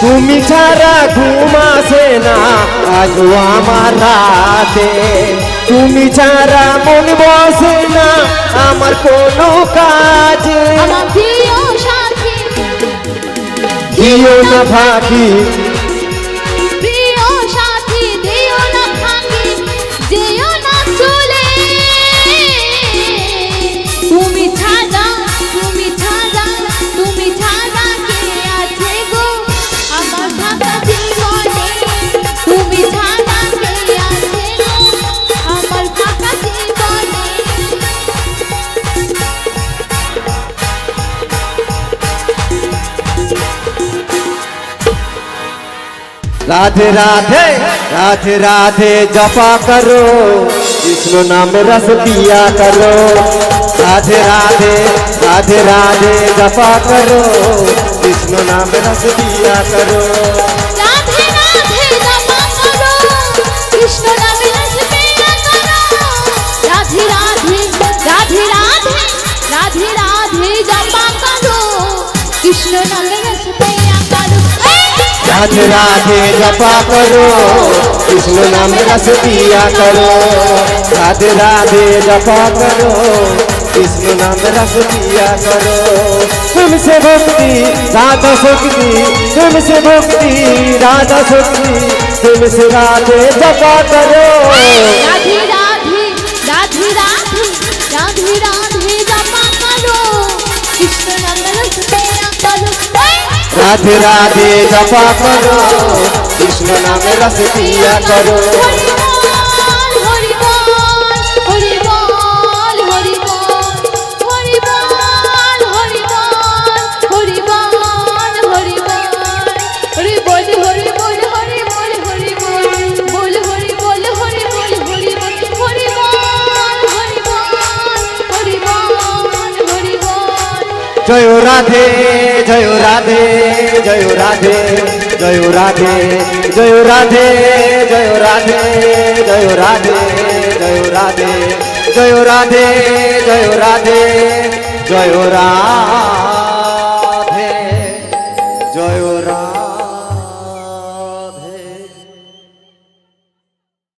তুমি ছাড়া ঘুম আসে না আজ আমার রাতে। তুমি ছাড়া মন বসে না আমার কোনো কাজে। দিও না ফাঁকি राधे राधे राधे राधे जपा करो। विष्णु नाम रस पिया करो। राधे राधे राधे राधे जपा करो। विष्णु नाम रस पिया करो। राधे राधे कृष्ण राधे राधे राधे राधे राधे राधे जपा करो। कृष्ण नाम नाथ राधे जपा करो कृष्ण नाम रस पिया करो राधे राधे जपा करो कृष्ण नाम रस पिया करो तुमसे भक्ति राजा शक्ति तुमसे भक्ति राजा शक्ति तुमसे राधे जपा करो राधे राधे राधे राधे রাধে রাধে জপা করো কৃষ্ণ নামে রস পিয়া করো। જયો રાધે જયો રાધે જયો રાધે જયો રાધે જયો રાધે જયો રાધે જયો રાધે જયો રાધે જયો રાધે જયો રાધે જયો રાધે જયો રાધે